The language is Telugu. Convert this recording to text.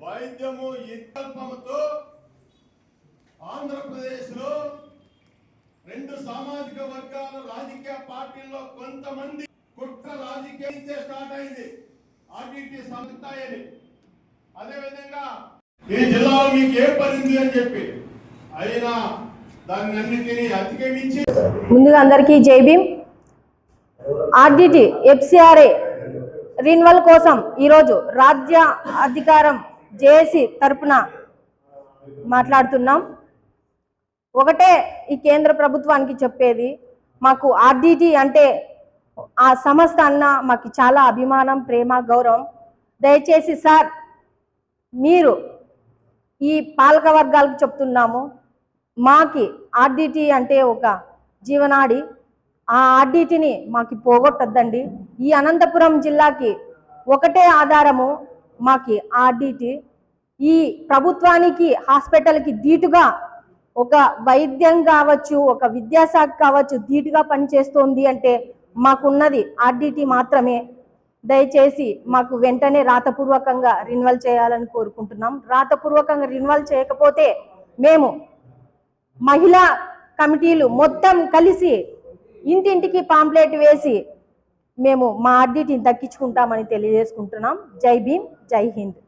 వైద్యము వికల్పముతో ఆంధ్రప్రదేశ్లో రెండు సామాజిక వర్గాల రాజకీయ పార్టీల్లో కొంతమంది కుట్ర రాజకీయం స్టార్ట్ అయింది. ఆర్టీటీ సంస్థాయని. అదేవిధంగా ఈ జిల్లాలో మీకు ఏ పడింది అని చెప్పి. అయినా దాన్ని అన్నిటినీ ముందుగా అందరికీ జై భీమ్. ఆర్డిటి ఎఫ్సిఆర్ఏ రిన్వల్ కోసం ఈరోజు రాజ్య అధికారం జేఏసీ తరపున మాట్లాడుతున్నాం. ఒకటే ఈ కేంద్ర ప్రభుత్వానికి చెప్పేది మాకు ఆర్డీటీ అంటే ఆ సంస్థ అన్న మాకు చాలా అభిమానం ప్రేమ గౌరవం. దయచేసి సార్ మీరు ఈ పాలక వర్గాలకు చెప్తున్నాము. మాకి ఆర్డీటీ అంటే ఒక జీవనాడి. ఆ ఆర్డీటీని మాకు పోగొట్టద్దండి. ఈ అనంతపురం జిల్లాకి ఒకటే ఆధారము మాకి ఆర్డీటీ. ఈ ప్రభుత్వానికి హాస్పిటల్కి ధీటుగా ఒక వైద్యం కావచ్చు ఒక విద్యాశాఖ కావచ్చు ధీటుగా పనిచేస్తోంది అంటే మాకున్నది ఆర్డీటీ మాత్రమే. దయచేసి మాకు వెంటనే రాతపూర్వకంగా రిన్వల్ చేయాలని కోరుకుంటున్నాం. రాతపూర్వకంగా రిన్వల్ చేయకపోతే మేము మహిళా కమిటీలు మొత్తం కలిసి ఇంటింటికి పాంప్లెట్ వేసి మేము మా ఆర్డిటిని దక్కించుకుంటామని తెలియజేసుకుంటున్నాం. జై భీమ్ జై హింద్.